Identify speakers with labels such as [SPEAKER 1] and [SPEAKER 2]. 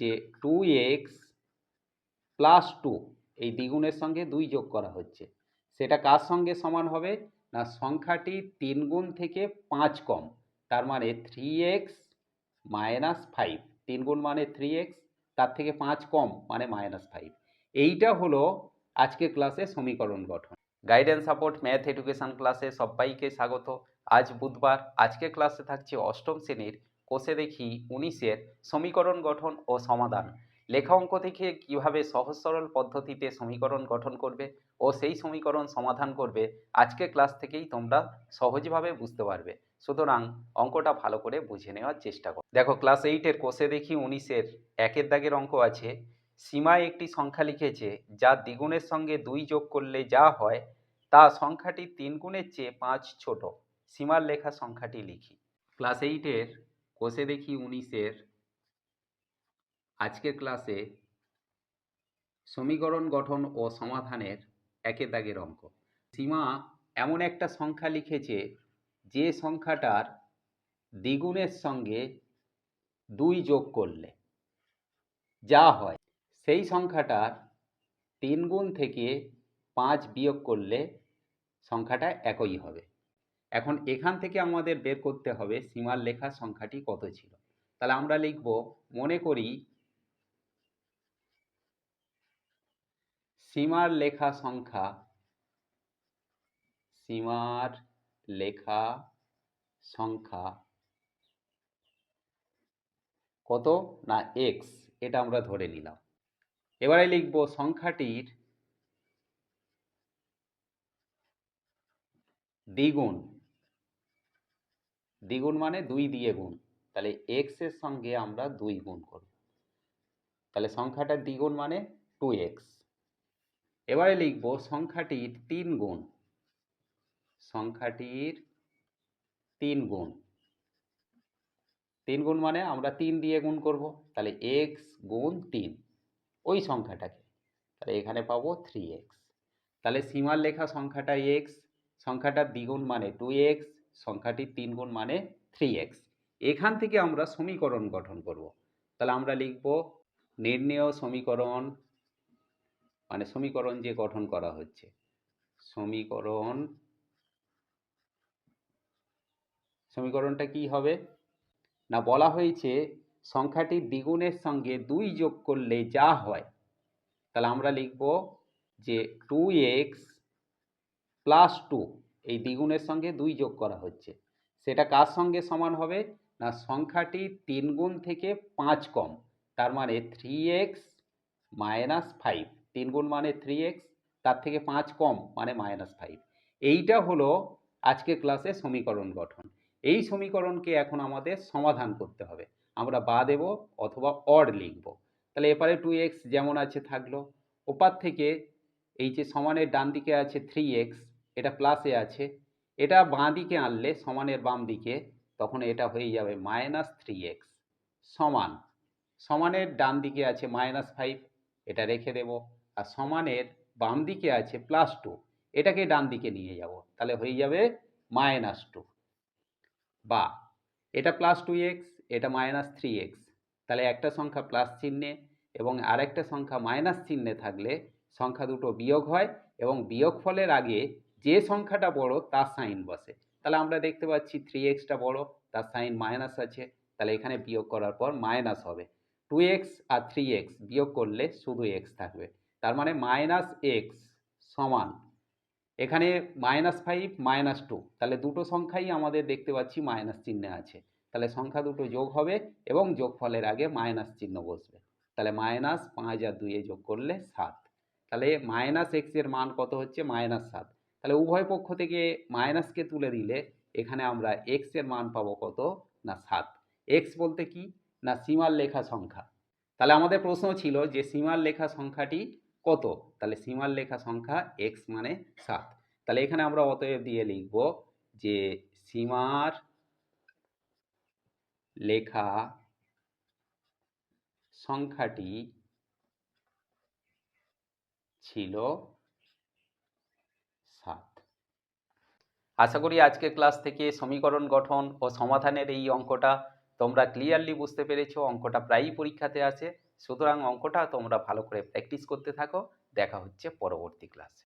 [SPEAKER 1] যে two x plus two এই দ্বিগুণের সঙ্গে দুই যোগ করা হচ্ছে। সেটা কার সঙ্গে সমান হবে? না, সংখ্যাটি তিন গুণ থেকে পাঁচ কম। তার মানে থ্রি এক্স মাইনাস ফাইভ তিন গুণ মানে থ্রি এক্স তার থেকে পাঁচ কম মানে মাইনাস ফাইভ এইটা হলো আজকে ক্লাসে সমীকরণ গঠন। গাইডেন্স সাপোর্ট ম্যাথ এডুকেশন ক্লাসে সবাইকে স্বাগত। আজ বুধবার আজকে ক্লাসে থাকছে অষ্টম শ্রেণির কোষে দেখি উনিশের সমীকরণ গঠন ও সমাধান। লেখা অঙ্ক থেকে কীভাবে সহজ সরল পদ্ধতিতে সমীকরণ গঠন করবে ও সেই সমীকরণ সমাধান করবে আজকে ক্লাস থেকেই তোমরা সহজভাবে বুঝতে পারবে। সুতরাং অঙ্কটা ভালো করে বুঝে নেওয়ার চেষ্টা করো। দেখো, ক্লাস এইটের কোষে দেখি উনিশের একের দাগের অঙ্ক আছে। সীমায় একটি সংখ্যা লিখেছে, যা দ্বিগুণের সঙ্গে দুই যোগ করলে যা হয়, তা সংখ্যাটি তিন গুণের চেয়ে পাঁচ ছোট। সীমার লেখা সংখ্যাটি লিখি। ক্লাস এইটের কোষে দেখি উনিশের আজকের ক্লাসে সমীকরণ গঠন ও সমাধানের একে দাগের অঙ্ক। সীমা এমন একটা সংখ্যা লিখেছে যে সংখ্যাটার দ্বিগুণের সঙ্গে দুই যোগ করলে যা হয়, সেই সংখ্যাটার তিন গুণ থেকে পাঁচ বিয়োগ করলে সংখ্যাটা একই হবে। এখন এখান থেকে আমাদের বের করতে হবে সীমার লেখা সংখ্যাটি কত ছিল। তাহলে আমরা লিখব, মনে করি সীমার লেখা সংখ্যা, সীমার লেখা সংখ্যা কত না এক্স এটা আমরা ধরে নিলাম। এবারে লিখব সংখ্যাটির দ্বিগুণ। দ্বিগুণ মানে দুই দিয়ে গুণ। তাহলে এক্সের সঙ্গে আমরা দুই গুণ করব তাহলে সংখ্যাটার দ্বিগুণ মানে টু এক্স এবারে লিখব সংখ্যাটির তিন গুণ। সংখ্যাটির তিন গুণ। তিন গুণ মানে আমরা তিন দিয়ে গুণ করব। তাহলে এক্স গুণ তিন। ওই সংখ্যাটাকে। তাহলে এখানে পাবো থ্রি এক্স তাহলে সীমার লেখা সংখ্যাটা এক্স সংখ্যাটা দ্বিগুণ মানে টু এক্স সংখ্যাটির তিন গুণ মানে থ্রি এক্স এখান থেকে আমরা সমীকরণ গঠন করব। তাহলে আমরা লিখব নির্ণেয় সমীকরণ মানে সমীকরণ যে গঠন করা হচ্ছে। সমীকরণ, সমীকরণটা কি হবে? না, বলা হয়েছে সংখ্যাটি দ্বিগুণের সঙ্গে দুই যোগ করলে যা হয়। তাহলে আমরা লিখব যে টু এক্স প্লাস টু এই দ্বিগুণের সঙ্গে দুই যোগ করা হচ্ছে। সেটা কার সঙ্গে সমান হবে? না, সংখ্যাটি তিন গুণ থেকে পাঁচ কম। তার মানে থ্রি এক্স মাইনাস ফাইভ তিন গুণ মানে থ্রি এক্স তার থেকে পাঁচ কম মানে মাইনাস ফাইভ এইটা হলো আজকে ক্লাসে সমীকরণ গঠন। এই সমীকরণকে এখন আমাদের সমাধান করতে হবে। আমরা বা দেব অথবা অড লিখব। তাহলে এপারে টু এক্স যেমন আছে থাকল। ওপার থেকে এই যে সমানের ডান দিকে আছে থ্রি এক্স এটা প্লাসে আছে। এটা বাঁ দিকে আনলে সমানের বাম দিকে তখন এটা হয়ে যাবে মাইনাস থ্রি এক্স সমান। সমানের ডান দিকে আছে মাইনাস ফাইভ এটা রেখে দেব। আর সমানের বাম দিকে আছে প্লাস টু এটাকে ডান দিকে নিয়ে যাব। তাহলে হয়ে যাবে মাইনাস টু বা, এটা প্লাস টু এক্স এটা মাইনাস থ্রি এক্স তাহলে একটা সংখ্যা প্লাস চিহ্নে এবং আরেকটা সংখ্যা মাইনাস চিহ্নে থাকলে সংখ্যা দুটো বিয়োগ হয় এবং বিয়োগ ফলের আগে যে সংখ্যাটা বড়, তার সাইন বসে। তাহলে আমরা দেখতে পাচ্ছি থ্রি এক্সটা বড়, তার সাইন মাইনাস আছে। তাহলে এখানে বিয়োগ করার পর মাইনাস হবে। টু এক্স আর থ্রি এক্স বিয়োগ করলে শুধু এক্স থাকবে। তার মানে মাইনাস এক্স সমান। এখানে মাইনাস ফাইভ মাইনাস টু তাহলে দুটো সংখ্যাই আমাদের দেখতে পাচ্ছি মাইনাস চিহ্নে আছে। তাহলে সংখ্যা দুটো যোগ হবে এবং যোগফলের আগে মাইনাস চিহ্ন বসবে। তাহলে মাইনাস পাঁচ আর দুইয়ে যোগ করলে সাত। তাহলে মাইনাস এক্সের মান কত হচ্ছে? মাইনাস সাত। তাহলে উভয় পক্ষ থেকে মাইনাসকে তুলে দিলে এখানে আমরা এক্সের মান পাবো কত? না সাত। এক্স বলতে কি? না সীমার লেখা সংখ্যা। তাহলে আমাদের প্রশ্ন ছিল যে সীমার লেখা সংখ্যাটি কত? তাহলে সীমার লেখা সংখ্যা এক্স মানে সাত। তাহলে এখানে আমরা অতএব দিয়ে লিখব যে সীমার লেখা সংখ্যাটি ছিল সাত আশা করি আজকের ক্লাস থেকে সমীকরণ গঠন ও সমাধানের এই অঙ্কটা তোমরা ক্লিয়ারলি বুঝতে পেরেছ। অঙ্কটা প্রায়ই পরীক্ষাতে আসে। সুতরাং অঙ্কটা তোমরা ভালো করে প্র্যাকটিস করতে থাকো। দেখা হচ্ছে পরবর্তী ক্লাসে